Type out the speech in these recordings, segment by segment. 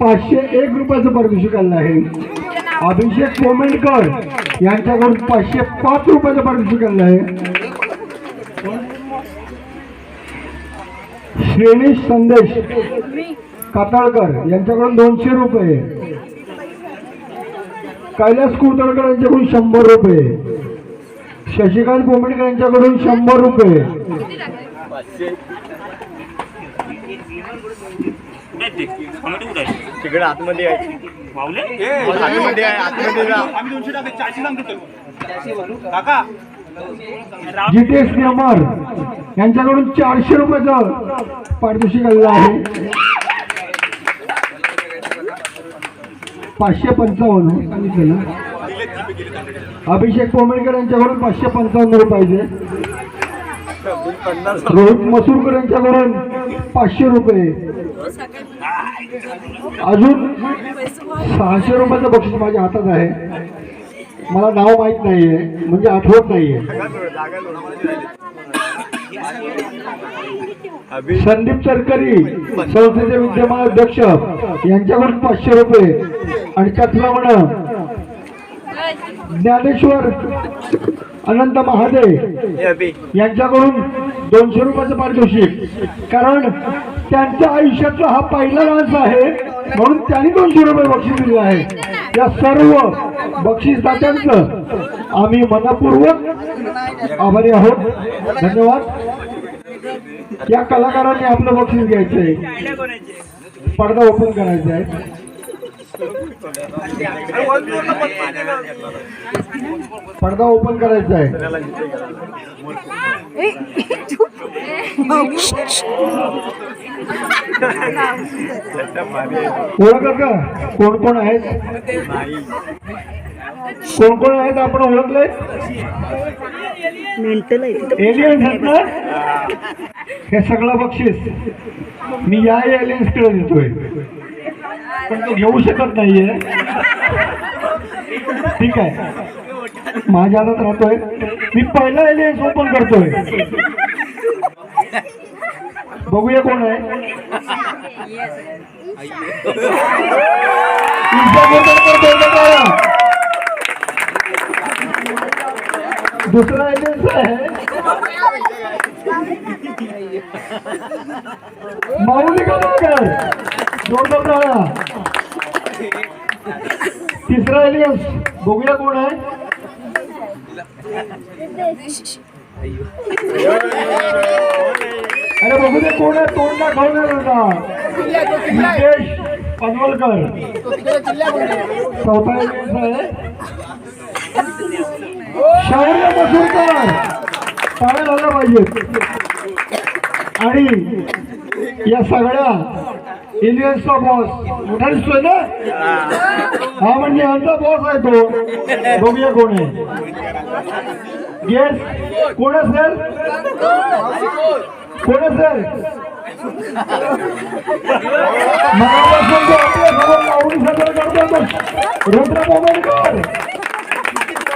पाचशे एक रुपयाचं पारितोषिक आलं आहे. अभिषेक कोमेंडकर यांच्याकडून पाचशे पाच रुपयाचं पारितोषिक आलं आहे. श्रेणीश संदेश काताळकर यांच्याकडून दोनशे रुपये. कैलास कुतळकर यांच्याकडून शंभर रुपये. शशिकांत कोंबडकर यांच्याकडून शंभर रुपये. तिकडे आतमध्ये आहे. आतमध्ये आहे आतमध्ये जा. आम्ही दोनशे टाकले चारशे सांगतो काका. जितेश नेमार यांच्याकडून चारशे रुपयाचं पारितोषिक आलेलं आहे. पाचशे पंचावन्न ना अभिषेक कोमेडकर यांच्याकडून पाचशे पंचावन्न रुपयाचे रोहित मसूरकर यांच्याकडून पाचशे रुपये. अजून सहाशे रुपयाचं बक्षीस माझ्या हातात आहे. मला नाव माहीत नाहीये म्हणजे आठवत नाहीये. संदीप सरकारी संस्थेचे विद्यमान अध्यक्ष यांच्याकडून पाचशे रुपये. आणि कचरामण ज्ञानेश्वर अनंत महादे अभि यांच्याकडून दोनशे रुपयाचं पारितोषिक. कारण त्यांच्या आयुष्यातला हा पहिला डान्स आहे म्हणून त्यांनी दोनशे रुपये बक्षीस दिले आहे. या सर्व बक्षीसदात्यांचं आम्ही मनपूर्वक आभारी आहोत. धन्यवाद. या कलाकारांनी आपलं बक्षीस घ्यायचं आहे पडदा ओपन करायचा आहे. पडदा ओपन करायचा आहे. ओळखत का? कोण कोण आहेत? कोण कोण आहेत? आपण ओळखले? एलियन्स आहेत ना? हे सगळं बक्षीस. मी या एलियन्सकडे देतोय पण तो घेऊ शकत नाहीये. ठीक आहे. माझ्या हातात राहतोय. मी पहिला एलियन्स ओपन करतोय. बघूया कोण आहे. ईशा दुसरा एलियन्स आहे. माऊली कलाकार जोरदार टाळ्या एलियन्स बघूया कोण आहे. अरे बघू दे कोण आहे. तोंड दाखवणार होता नितेश पनवलकर. चौथा एलियन्स आहे. शौर्य मसूरकर टाळ्या झाल्या पाहिजेत आणि या सगळ्या इंडियन्सचा बॉस. मोठा दिसतोय ना हा म्हणजे यांचा बॉस आहे तो. बघूया कोण आहे. येस कोण कोण जो आपल्यासमोर लावणी सादर करतो तो रुद्र मोमेडकर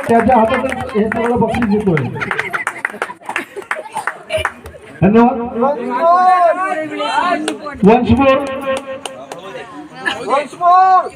त्याच्या हातात हे सगळं बक्षीस देतोय. धन्यवाद. Once more Once more.